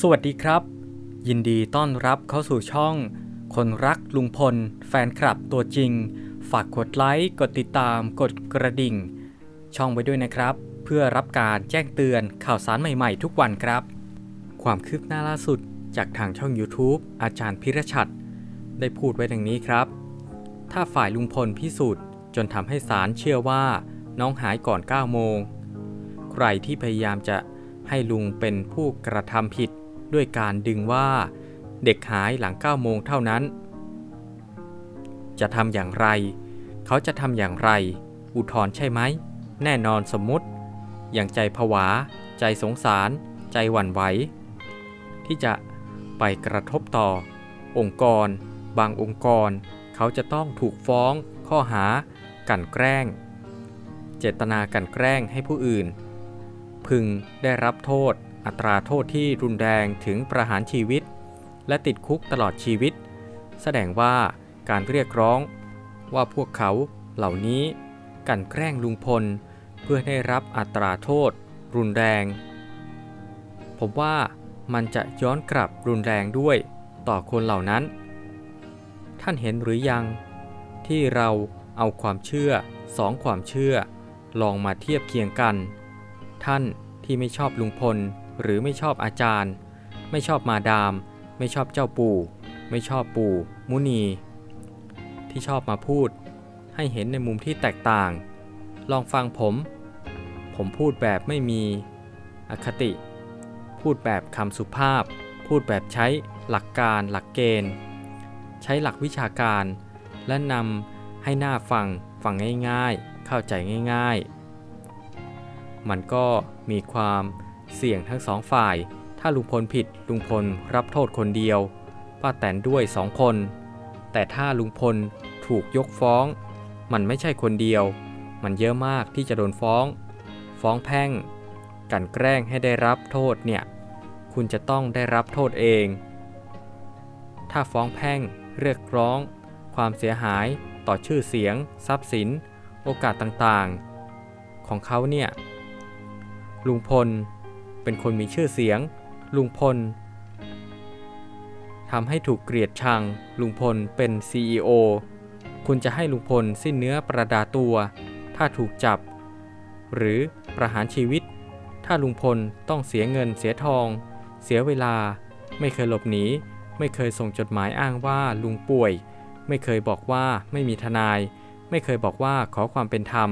สวัสดีครับ ยินดีต้อนรับเข้าสู่ช่อง คนรักลุงพล แฟนคลับตัวจริง ฝากกดไลค์ กดติดตาม กดกระดิ่ง ช่องไว้ด้วยนะครับ เพื่อรับการแจ้งเตือนข่าวสารใหม่ๆ ทุกวันครับ ความคืบหน้าล่าสุดจากทางช่อง YouTube อาจารย์พิรชัด ได้พูดไว้ดังนี้ครับ ถ้าฝ่ายลุงพลพิสูจน์จนทำให้ศาลเชื่อว่าน้องหายก่อน9โมง ใครที่พยายามจะให้ลุงเป็นผู้กระทำผิด ด้วยการดึงว่า เด็กหายหลัง9โมงเท่านั้น จะทำอย่างไร เขาจะทำอย่างไร อุทธรณ์ใช่ไหม แน่นอนสมมุติ อย่างใจผวา ใจสงสาร ใจหวั่นไหว ที่จะไปกระทบต่อ องค์กร บางองค์กร เขาจะต้องถูกฟ้อง ข้อหา กันแกล้ง เจตนากันแกล้งให้ผู้อื่น พึงได้รับโทษ อัตราโทษที่รุนแรงถึงประหารชีวิต และติดคุกตลอดชีวิต แสดงว่าการเรียกร้อง ว่าพวกเขาเหล่านี้กันแกล้งลุงพล เพื่อได้รับอัตราโทษ รุนแรง ผมว่ามันจะย้อนกลับรุนแรงด้วยต่อคนเหล่านั้น ท่านเห็นหรือยัง ที่เราเอาความเชื่อสองความเชื่อ ลองมาเทียบเคียงกัน ท่านที่ไม่ชอบลุงพล หรือไม่ชอบอาจารย์ ไม่ชอบมาดาม ไม่ชอบเจ้าปู่ ไม่ชอบปู่ มุนี ที่ชอบมาพูด ให้เห็นในมุมที่แตกต่าง ลองฟังผม ผมพูดแบบไม่มี อคติ พูดแบบคำสุภาพ พูดแบบใช้หลักการหลักเกณฑ์ ใช้หลักวิชาการ และนำให้หน้าฟังฟังง่ายๆ เข้าใจง่ายๆ มันก็มีความ เสี่ยงทั้งสองฝ่าย ถ้าลุงพลผิดลุงพลรับโทษคนเดียว ป้าแตนด้วยสองคน แต่ถ้าลุงพลถูกยกฟ้อง มันไม่ใช่คนเดียว มันเยอะมากที่จะโดนฟ้อง ฟ้องแพ่ง กันแกล้งให้ได้รับโทษเนี่ย คุณจะต้องได้รับโทษเอง ถ้าฟ้องแพ่งเรียกร้อง ความเสียหายต่อชื่อเสียง ทรัพย์สิน โอกาสต่างๆ ของเขาเนี่ยลุงพล เป็นคนมีชื่อเสียง ลุงพลทำให้ถูกเกลียดชัง ลุงพลเป็น CEO คุณจะให้ลุงพลสิ้นเนื้อประดาตัว ถ้าถูกจับ หรือประหารชีวิต ถ้าลุงพลต้องเสียเงินเสียทอง เสียเวลา ไม่เคยหลบหนี ไม่เคยส่งจดหมายอ้างว่าลุงป่วย ไม่เคยบอกว่าไม่มีทนาย ไม่เคยบอกว่าขอความเป็นธรรม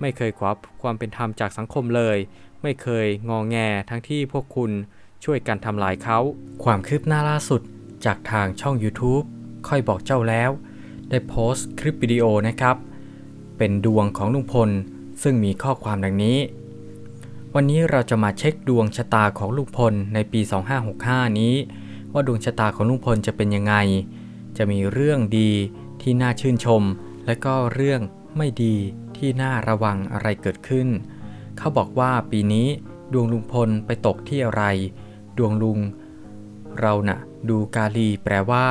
ไม่เคยขอความเป็นธรรมจากสังคมเลย ไม่เคยงอแงทั้งที่พวกคุณช่วยกันทำลายเขา ความคืบหน้าล่าสุดจากทางช่อง YouTube ค่อยบอกเจ้าแล้ว ได้โพสต์คลิปวิดีโอนะครับ เป็นดวงของลุงพล ซึ่งมีข้อความดังนี้ วันนี้เราจะมาเช็คดวงชะตาของลุงพลในปี 2565 นี้ ว่าดวงชะตาของลุงพลจะเป็นยังไง จะมีเรื่องดีที่น่าชื่นชม และก็เรื่องไม่ดีที่น่าระวังอะไรเกิดขึ้น เขาบอกว่าปีนี้ดวงลุงพลไปตกที่อะไร ดวงลุง เรานะ่ะ ดูกาลีแปลว่า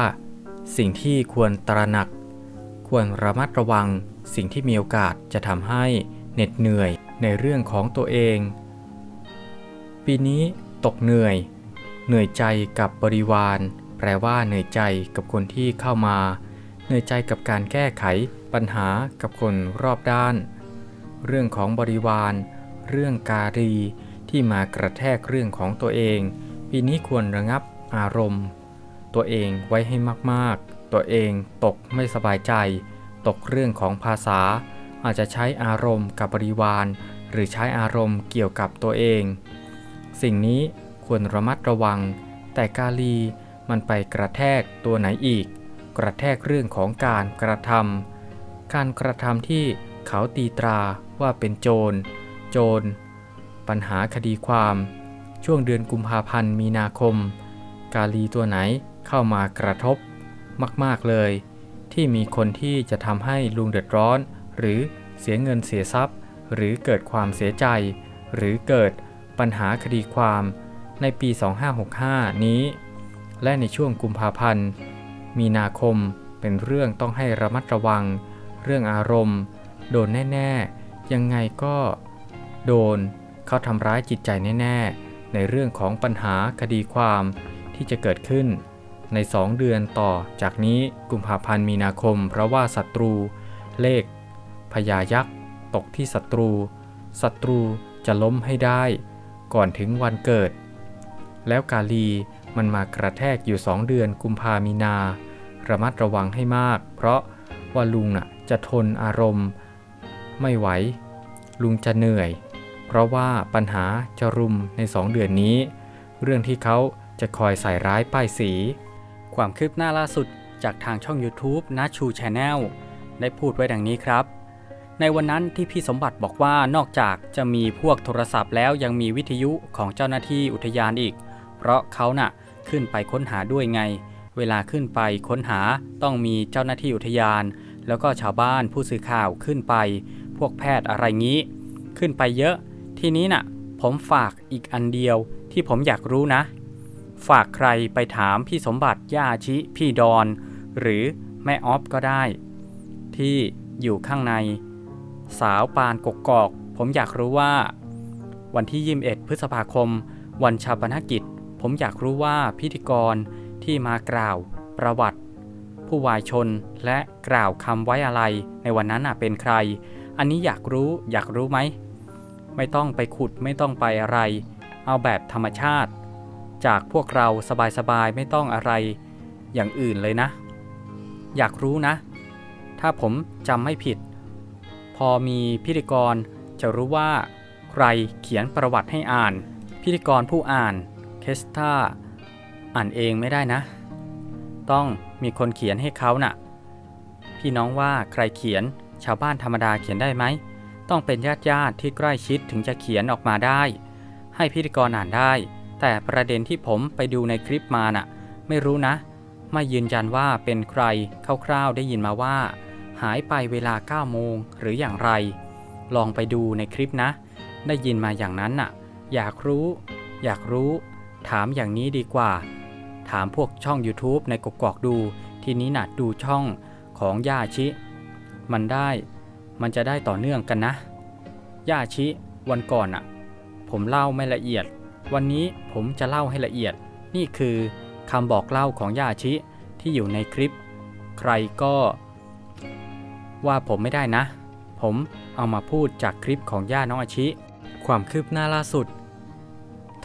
สิ่งที่ควรตระหนัก ควรระมัดระวัง สิ่งที่มีโอกาสจะทำให้เหน็ดเหนื่อยในเรื่องของตัวเอง ปีนี้ตกเหนื่อย เหนื่อยใจกับบริวาร แปลว่าเหนื่อยใจกับคนที่เข้ามา เหนื่อยใจกับการแก้ไขปัญหากับคนรอบด้าน เรื่องของบริวาร เรื่องการี ที่มากระแทกเรื่องของตัวเอง ปีนี้ควรระงับอารมณ์ ตัวเองไว้ให้มากๆ ตัวเองตกไม่สบายใจ ตกเรื่องของภาษา อาจจะใช้อารมณ์กับบริวาร หรือใช้อารมณ์เกี่ยวกับตัวเอง สิ่งนี้ควรระมัดระวัง แต่กาลีมันไปกระแทกตัวไหนอีก กระแทกเรื่องของการกระทำการกระทำที่เขาตีตราว่าเป็นโจร โจร ปัญหาคดีความ ช่วงเดือนกุมภาพันธ์มีนาคม กาลีตัวไหนเข้ามากระทบ มาก ๆ เลย ที่มีคนที่จะทำให้ลุงเดือดร้อน หรือเสียเงินเสียทรัพย์ หรือเกิดความเสียใจ หรือเกิดปัญหาคดีความในปี 2565 นี้ และในช่วงกุมภาพันธ์ มีนาคมเป็นเรื่องต้องให้ระมัดระวัง เรื่องอารมณ์ โดนแน่ ๆ ยังไงก็ โดนเขาทำร้ายจิตใจแน่ๆ ในเรื่องของปัญหาคดีความที่จะเกิดขึ้น ใน 2 เดือนต่อจากนี้กุมภาพันธ์มีนาคม เพราะว่าศัตรู เลขพญายักษ์ตกที่ศัตรูศัตรูจะล้มให้ได้ ก่อนถึงวันเกิด แล้วกาลีมันมากระแทกอยู่2เดือนกุมภามีนา ระมัดระวังให้มาก เพราะว่าลุงน่ะจะทนอารมณ์ ไม่ไหว ลุงจะเหนื่อย เพราะว่าปัญหาจะรุมใน 2 เดือนนี้ เรื่องที่เขาจะคอยใส่ร้ายป้ายสี ความคืบหน้าล่าสุดจากทางช่อง YouTube นาชูช n แนลได้พูดไว้ดังนี้ครับ ในวันนั้นที่พี่สมบัติบอกว่านอกจากจะมีพวกโทรศัพท์แล้วยังมีวิทยุของเจ้าหน้าที่อุทยานอีก เพราะเขาน่ะขึ้นไปค้นหาด้วยไง เวลาขึ้นไปค้นหาต้องมีเจ้าหน้าที่อุทยาน แล้วก็ชาวบ้านผู้สื่อข่าวขึ้นไป พวกแพทย์อะไรงี้ ขึ้นไปเยอะ ทีนี้น่ะ ผมฝากอีกอันเดียวที่ผมอยากรู้นะ ฝากใครไปถามพี่สมบัติย่าชิ พี่ดอน หรือแม่ออฟก็ได้ ที่อยู่ข้างใน สาวปานกกกอก ผมอยากรู้ว่า วันที่ 21 พฤษภาคม วันชาปนกิจ ผมอยากรู้ว่าพิธีกรที่มากล่าวประวัติ ผู้วายชนและกล่าวคำไว้อะไรในวันนั้นเป็นใคร อันนี้อยากรู้อยากรู้ไหม ไม่ต้องไปขุดไม่ต้องไปอะไร เอาแบบธรรมชาติ จากพวกเราสบายๆไม่ต้องอะไร อย่างอื่นเลยนะ อยากรู้นะ ถ้าผมจำไม่ผิด พอมีพิธีกรจะรู้ว่า ใครเขียนประวัติให้อ่าน พิธีกรผู้อ่านเคสตาอ่านเองไม่ได้นะ ต้องมีคนเขียนให้เขาน่ะ พี่น้องว่าใครเขียนชาวบ้านธรรมดาเขียนได้ไหม ต้องเป็นญาติญาติที่ใกล้ชิดถึงจะเขียนออกมาได้ ให้พิธีกรอ่านได้ แต่ประเด็นที่ผมไปดูในคลิปมาน่ะ ไม่รู้นะ ไม่ยืนยันว่าเป็นใครคร่าวๆได้ยินมาว่า หายไปเวลา 9 โมงหรืออย่างไร ลองไปดูในคลิปนะ ได้ยินมาอย่างนั้นน่ะ อยากรู้ อยากรู้ ถามอย่างนี้ดีกว่า ถามพวกช่อง YouTube ในกกอกดู ทีนี้น่ะดูช่องของย่าชิ มันได้ มันจะได้ต่อเนื่องกันนะ ย่าชิวันก่อนน่ะ ผมเล่าไม่ละเอียด วันนี้ผมจะเล่าให้ละเอียด นี่คือคำบอกเล่าของย่าชิที่อยู่ในคลิป ใครก็ ว่าผมไม่ได้นะ ผมเอามาพูดจากคลิปของย่าน้องอาชิ ความคืบหน้าล่าสุด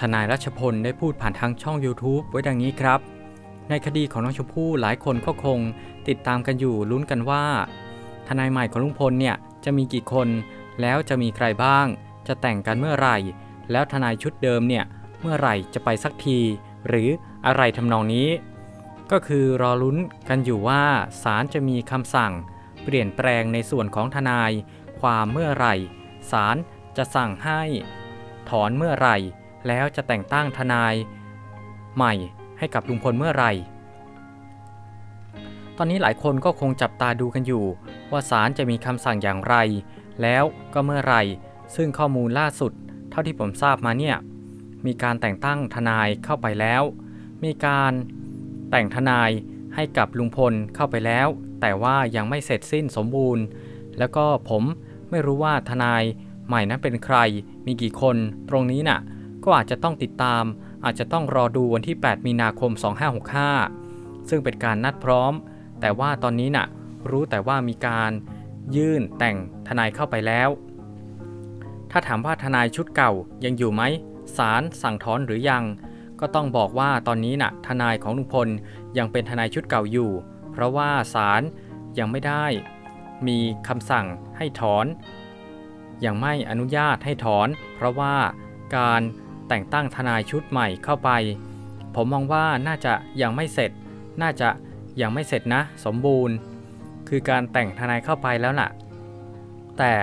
ทนายรัชพลได้พูดผ่านทางช่อง YouTube ไว้ดังนี้ครับ ในคดีของน้องชมพู่หลายคนก็คงติดตามกันอยู่ลุ้นกันว่า ทนายใหม่ของลุงพลเนี่ยจะมีกี่คน แล้วจะมีใครบ้าง จะแต่งกันเมื่อไหร่ แล้วทนายชุดเดิมเนี่ยเมื่อไหร่จะไปสักที หรืออะไรทำนองนี้ ก็คือรอลุ้นกันอยู่ว่าศาลจะมีคำสั่ง เปลี่ยนแปลงในส่วนของทนาย ความเมื่อไหร่ศาลจะสั่งให้ ถอนเมื่อไหร่ แล้วจะแต่งตั้งทนาย ใหม่ให้กับลุงพลเมื่อไหร่ ตอนนี้หลายคนก็คงจับตาดูกันอยู่ ว่าศาลจะมีคำสั่งอย่างไร แล้วก็เมื่อไรซึ่งข้อมูลล่าสุด เท่าที่ผมทราบมาเนี่ย มีการแต่งตั้งทนายเข้าไปแล้ว มีการแต่งทนายให้กับลุงพลเข้าไปแล้ว แต่ว่ายังไม่เสร็จสิ้นสมบูรณ์ แล้วก็ผมไม่รู้ว่าทนายใหม่นั้นเป็นใคร มีกี่คน ตรงนี้น่ะ ก็อาจจะต้องติดตาม อาจจะต้องรอดูวันที่ 8 มีนาคม 2565 ซึ่งเป็นการนัดพร้อม แต่ว่าตอนนี้น่ะรู้แต่ว่ามีการยื่นแต่งทนายเข้าไปแล้ว ถ้าถามว่าทนายชุดเก่ายังอยู่ไหมศาลสั่งถอนหรือยัง ก็ต้องบอกว่าตอนนี้น่ะทนายของลุงพลยังเป็นทนายชุดเก่าอยู่ เพราะว่าศาลยังไม่ได้ มีคำสั่งให้ถอน ยังไม่อนุญาตให้ถอน เพราะว่าการแต่งตั้งทนายชุดใหม่เข้าไป ผมมองว่าน่าจะยังไม่เสร็จ น่าจะ ยังไม่เสร็จนะ สมบูรณ์ คือการแต่งทนายเข้าไปแล้วล่ะ แต่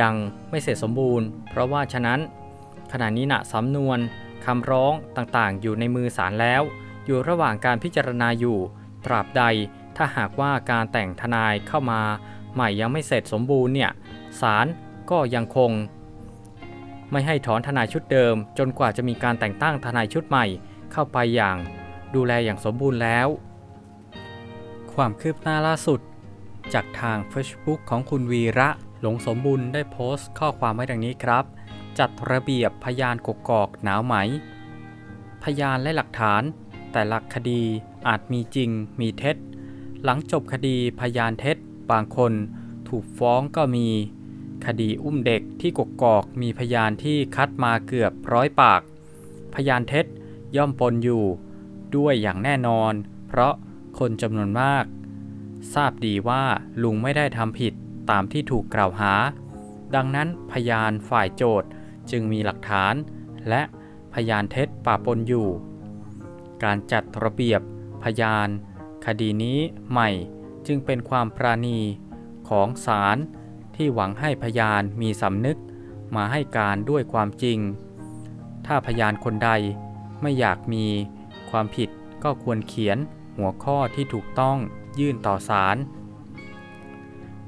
ยังไม่เสร็จสมบูรณ์ เพราะว่าฉะนั้นขณะนี้นะสำนวนคำร้องต่างๆ อยู่ในมือศาลแล้ว อยู่ระหว่างการพิจารณาอยู่ ตราบใดถ้าหากว่าการแต่งทนายเข้ามา ใหม่ยังไม่เสร็จสมบูรณ์เนี่ยศาลก็ยังคง ไม่ให้ถอนทนายชุดเดิม จนกว่าจะมีการแต่งตั้งทนายชุดใหม่เข้าไปอย่าง ดูแลอย่างสมบูรณ์แล้ว ความคืบหน้าล่าสุด จากทาง Facebook ของคุณวีระหลงสมบุญได้โพสต์ข้อความไว้ดังนี้ครับ จัดระเบียบพยานกกอกหนาวไหม พยานและหลักฐาน แต่หละคดีอาจมีจริงมีเท็จ หลังจบคดีพยานเท็จ บางคนถูกฟ้องก็มี คดีอุ้มเด็กที่กกอกมีพยานที่คัดมาเกือบร้อยปาก พยานเท็จย่อมปนอยู่ ด้วยอย่างแน่นอน เพราะ คนจำนวนมาก ทราบดีว่าลุงไม่ได้ทำผิดตามที่ถูกกล่าวหา ดังนั้นพยานฝ่ายโจทย์จึงมีหลักฐาน และพยานเท็จปะปนอยู่ การจัดระเบียบพยาน คดีนี้ใหม่จึงเป็นความปราณีของศาลที่หวังให้พยานมีสำนึกมาให้การด้วยความจริง ถ้าพยานคนใดไม่อยากมีความผิดก็ควรเขียน หัวข้อที่ถูกต้องยื่นต่อศาล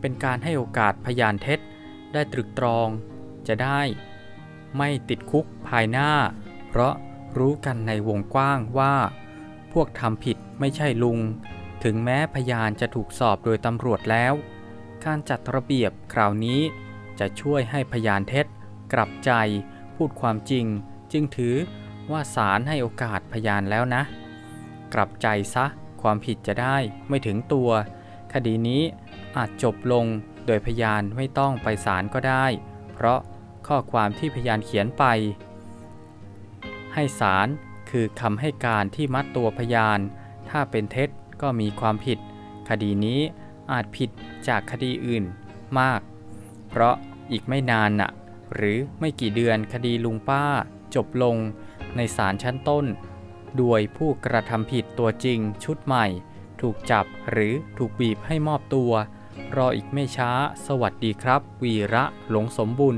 เป็นการให้โอกาสพยานเท็จได้ตรึกตรอง จะได้ไม่ติดคุกภายหน้า เพราะรู้กันในวงกว้างว่า พวกทำผิดไม่ใช่ลุง ถึงแม้พยานจะถูกสอบโดยตำรวจแล้ว การจัดระเบียบคราวนี้จะช่วยให้พยานเท็จ กลับใจพูดความจริง จึงถือว่าศาลให้โอกาสพยานแล้วนะ กลับใจซะ ความผิดจะได้ไม่ถึงตัว คดีนี้อาจจบลงโดยพยานไม่ต้องไปศาลก็ได้ เพราะข้อความที่พยานเขียนไป ให้ศาลคือคำให้การที่มัดตัวพยาน ถ้าเป็นเท็จก็มีความผิด คดีนี้อาจผิดจากคดีอื่นมาก เพราะอีกไม่นานน่ะ หรือไม่กี่เดือนคดีลุงป้าจบลงในศาลชั้นต้น ด้วยผู้กระทำผิดตัวจริงชุดใหม่ ถูกจับหรือถูกบีบให้มอบตัว รออีกไม่ช้า สวัสดีครับ วีระหลงสมบุญ